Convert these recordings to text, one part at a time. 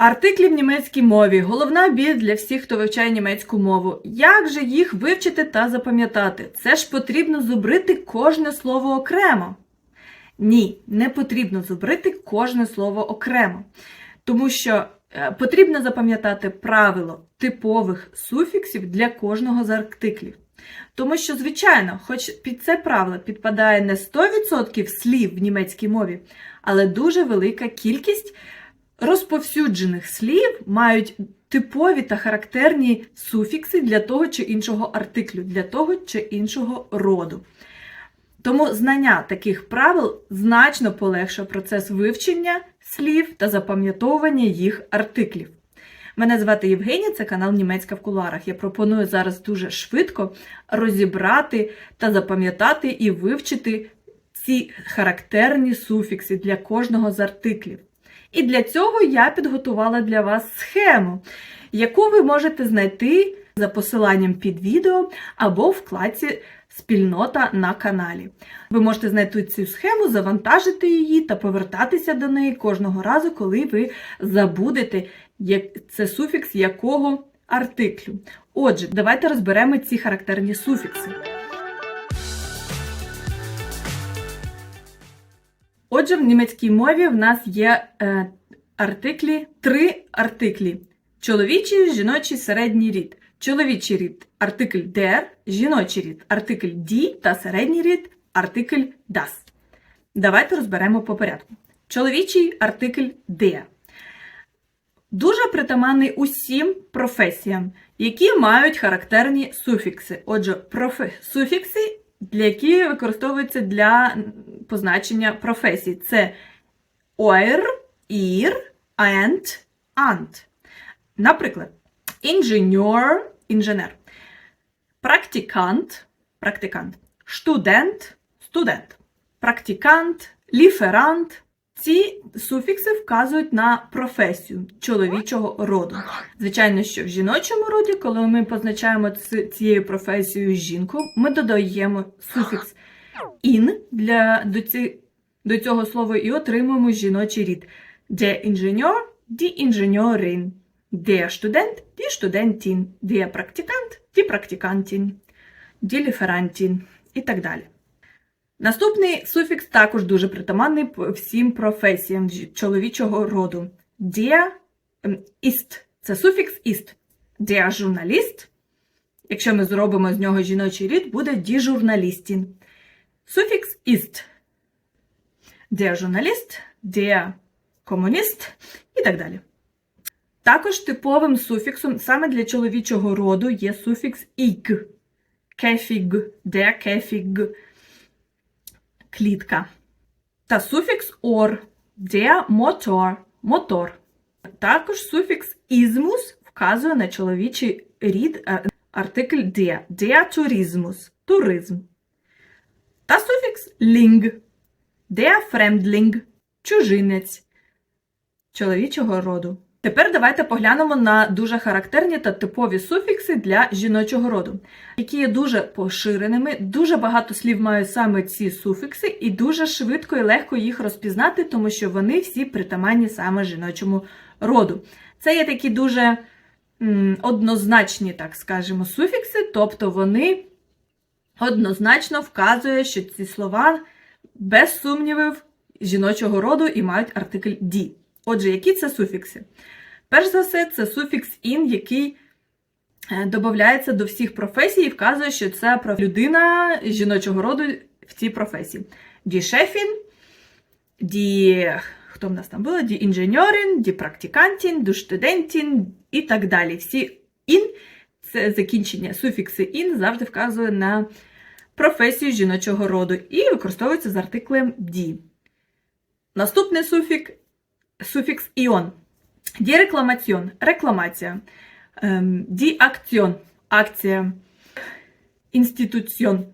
Артиклі в німецькій мові головна біль для всіх, хто вивчає німецьку мову. Як же їх вивчити та запам'ятати? Це ж потрібно зубрити кожне слово окремо. Ні, не потрібно зубрити кожне слово окремо. Тому що е, потрібно запам'ятати правило типових суфіксів для кожного з артиклів. Тому що, звичайно, хоч під це правило підпадає не 100% слів в німецькій мові, але дуже велика кількість розповсюджених слів мають типові та характерні суфікси для того чи іншого артиклю, для того чи іншого роду. Тому знання таких правил значно полегшує процес вивчення слів та запам'ятовування їх артиклів. Мене звати Євгенія, це канал Німецька в кулуарах. Я пропоную зараз дуже швидко розібрати та запам'ятати і вивчити ці характерні суфікси для кожного з артиклів. І для цього я підготувала для вас схему, яку ви можете знайти за посиланням під відео або в вкладці Спільнота на каналі. Ви можете знайти цю схему, завантажити її та повертатися до неї кожного разу, коли ви забудете це суфікс якого артиклю. Отже, давайте розберемо ці характерні суфікси. Отже, в німецькій мові в нас є е, артиклі, три артиклі: чоловічий, жіночий, середній рід. Чоловічий рід артикль der, жіночий рід артикль die та середній рід артикль das. Давайте розберемо по порядку. Чоловічий артикль der. Дуже притаманний усім професіям, які мають характерні суфікси. Отже, профе... суфікси, для які використовуються для позначення професій. Це ойр, ir, and, ант, Наприклад, інженер, інженер, практикант, практикант, студент, студент, практикант, ліферант. Ці суфікси вказують на професію чоловічого роду. Звичайно, що в жіночому роді, коли ми позначаємо цією професією жінку, ми додаємо суфікс ін для до, ці, до цього слова і отримуємо жіночий рід. Der Ingenieur, die Ingenieurin, der Student, die Studentin, der Praktikant, die Praktikantin, die Lieferantin і так далі. Наступний суфікс також дуже притаманний всім професіям чоловічого роду. Der ем, ist – це суфікс ist. Der Journalist, якщо ми зробимо з нього жіночий рід, буде Journalistin. Суфікс ist. Der Journalist, der Kommunist і так далі. Також типовим суфіксом саме для чоловічого роду є суфікс ig. Кефіг, der кефіг, клітка. Та суфікс or, der мотор, мотор. Також суфікс ізмус вказує на чоловічий рід а- артикль der, der туризмус, туризм. Та суфікс ling, der Fremdling, чужинець чоловічого роду. Тепер давайте поглянемо на дуже характерні та типові суфікси для жіночого роду, які є дуже поширеними. Дуже багато слів мають саме ці суфікси, і дуже швидко і легко їх розпізнати, тому що вони всі притаманні саме жіночому роду. Це є такі дуже м, однозначні, так скажемо, суфікси, тобто вони однозначно вказує, що ці слова без сумнівів жіночого роду і мають артикль «ді». Отже, які це суфікси? Перш за все, це суфікс «ін», який е, додається до всіх професій і вказує, що це людина жіночого роду в цій професії. Ді шефін, ді. Хто в нас там було? Ді інженьорин, ді практикантін, ді студентін і так далі. Всі ін це закінчення суфікси ін завжди вказує на професію жіночого роду і використовується з артиклем ді. Наступний суфік, суфікс іон. Ді рекламаціон рекламація. Ем, Ді акціон акція. Інституціон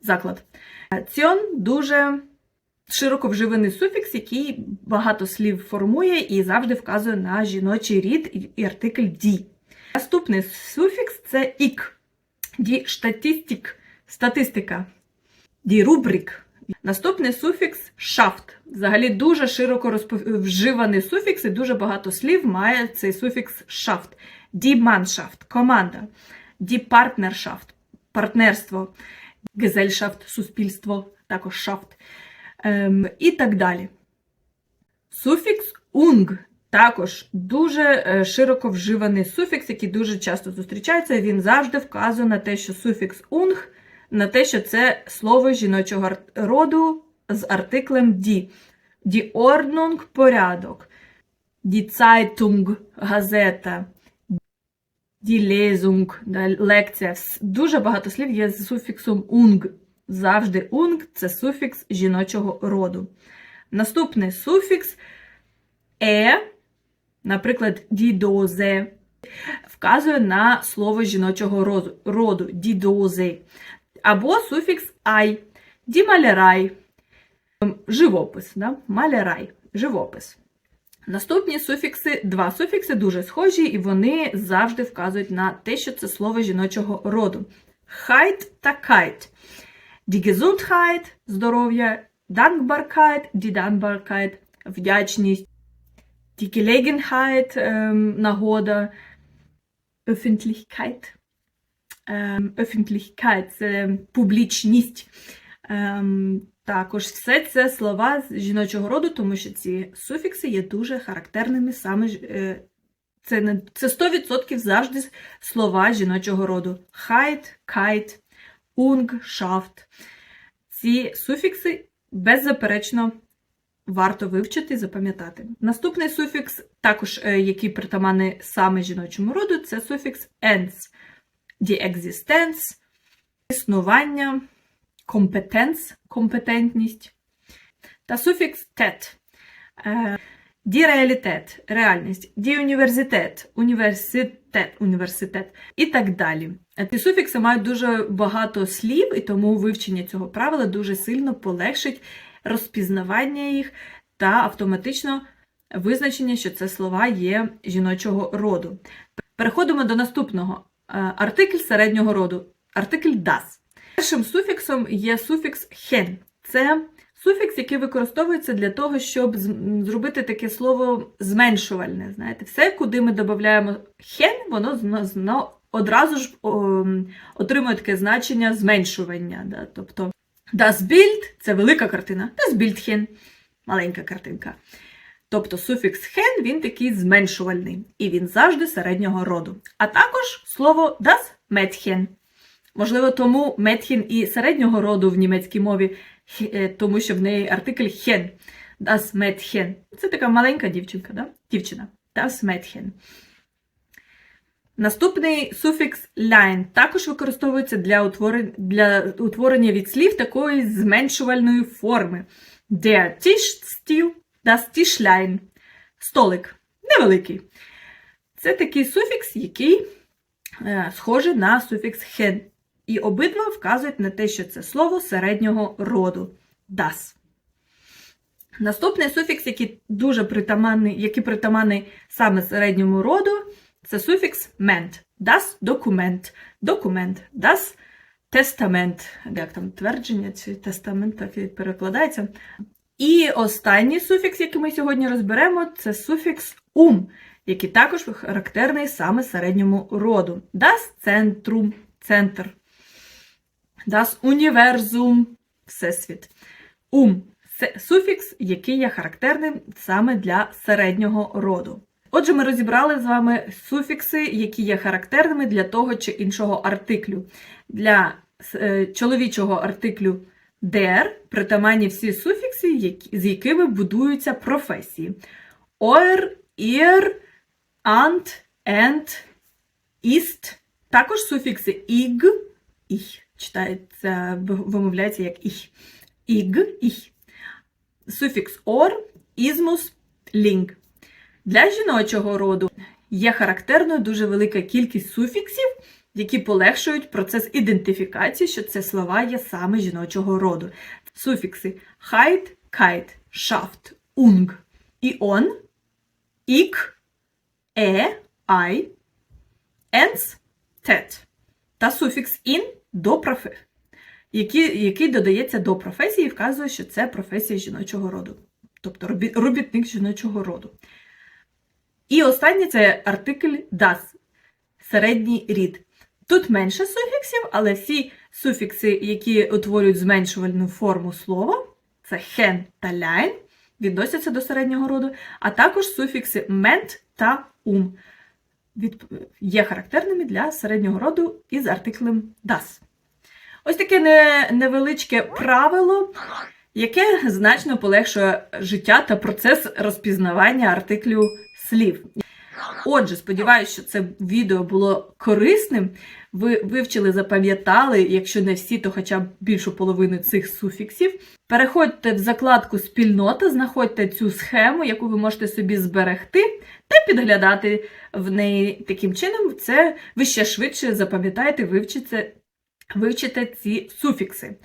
заклад. Ціон дуже широко вживаний суфікс, який багато слів формує і завжди вказує на жіночий рід і артикль ді. Наступний суфікс це ік. Ді штатістик статистика. Ді рубрик Наступний суфікс шафт. Взагалі дуже широко розпов- вживаний суфікс і дуже багато слів має цей суфікс шафт. Mannschaft – команда. Partnerschaft – партнерство. Gesellschaft – суспільство, також шафт. Ем, і так далі. Суфікс унг також дуже е, широко вживаний суфікс, який дуже часто зустрічається. Він завжди вказує на те, що суфікс унг, на те, що це слово жіночого роду з артиклем die. Die Ordnung – порядок. Die Zeitung – газета. Die Lesung – лекція. Дуже багато слів є з суфіксом унг. Завжди унг – це суфікс жіночого роду. Наступний суфікс е, наприклад, дідозе, вказує на слово жіночого роду, дідозе. Або суфікс ай, дімалярай, ем, живопис, да? малярай, живопис. Наступні суфікси, два суфікси дуже схожі, і вони завжди вказують на те, що це слово жіночого роду. Хайт та кайт. Die Gesundheit – здоров'я, Dankbarkeit – die вдячність, die ем, – нагода, Öffentlichkeit Öffentlichkeit – це публічність. Ем, також все це слова жіночого роду, тому що ці суфікси є дуже характерними саме е, це, не, це 100% завжди слова жіночого роду. Хайт, кайт, унг, шафт. Ці суфікси беззаперечно варто вивчити і запам'ятати. Наступний суфікс, також е, який притаманний саме жіночому роду, це суфікс ens. Die Existenz, існування, компетенц, компетентність. Та суфікс tet. Е, Die Realität – реальність, die Universität – університет, університет і так далі. Е, Ці суфікси мають дуже багато слів, і тому вивчення цього правила дуже сильно полегшить розпізнавання їх та автоматично визначення, що це слова є жіночого роду. Переходимо до наступного. Е, Артикль середнього роду. Артикль das. Першим суфіксом є суфікс hen. Це суфікс, який використовується для того, щоб зробити таке слово зменшувальне. Знаєте, все, куди ми додаємо hen, воно одразу ж отримує таке значення зменшування. Да? Тобто das Bild – це велика картина, das Bildchen – маленька картинка. Тобто суфікс hen він такий зменшувальний, і він завжди середнього роду. А також слово das Mädchen. Можливо, тому Mädchen і середнього роду в німецькій мові, е, тому що в неї артикль hen. Das Mädchen. Це така маленька дівчинка, да? дівчина. Das Mädchen. Наступний суфікс line також використовується для утворення, для утворення від слів такої зменшувальної форми. Der Tischstil, das Tischlein. Столик. Невеликий. Це такий суфікс, який е, схожий на суфікс hen. І обидва вказують на те, що це слово середнього роду. Das. Наступний суфікс, який дуже притаманний, який притаманний саме середньому роду, це суфікс ment. Das документ. Документ. Das тестамент. Як там твердження чи тестамент так і перекладається. І останній суфікс, який ми сьогодні розберемо, це суфікс ум, який також характерний саме середньому роду. Das Zentrum – центр. Das Universum – всесвіт. Ум це суфікс, який є характерним саме для середнього роду. Отже, ми розібрали з вами суфікси, які є характерними для того чи іншого артиклю. Для е, чоловічого артиклю der притаманні всі суфікси, з якими будуються професії. Euer, ihr, ant, ent, ist. Також суфікси ig, ich. Читається, вимовляється як ich. Ig, ich. Суфікс or, ізмус, ling. Для жіночого роду є характерною дуже велика кількість суфіксів, які полегшують процес ідентифікації, що це слова є саме жіночого роду. Суфікси хайт, кайт, шафт, унг, іон, ік, е, ай, енс, тет та суфікс ін до профи. який, який додається до професії і вказує, що це професія жіночого роду, тобто робітник жіночого роду. І останнє це артикль das, середній рід. Тут менше суфіксів, але всі суфікси, які утворюють зменшувальну форму слова, це хен та ляйн, відносяться до середнього роду, а також суфікси мент та ум є характерними для середнього роду із артиклем das. Ось таке невеличке правило, яке значно полегшує життя та процес розпізнавання артиклю слів. Отже, сподіваюся, що це відео було корисним. Ви вивчили, запам'ятали, якщо не всі, то хоча б більшу половину цих суфіксів. Переходьте в закладку Спільнота, знаходьте цю схему, яку ви можете собі зберегти, та підглядати в неї таким чином. Це ви ще швидше запам'ятаєте, вивчите, вивчите ці суфікси.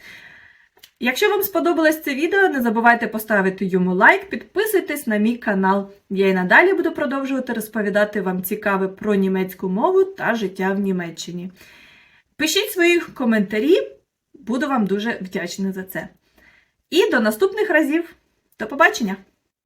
Якщо вам сподобалось це відео, не забувайте поставити йому лайк, підписуйтесь на мій канал. Я і надалі буду продовжувати розповідати вам цікаве про німецьку мову та життя в Німеччині. Пишіть свої коментарі, буду вам дуже вдячна за це. І до наступних разів. До побачення!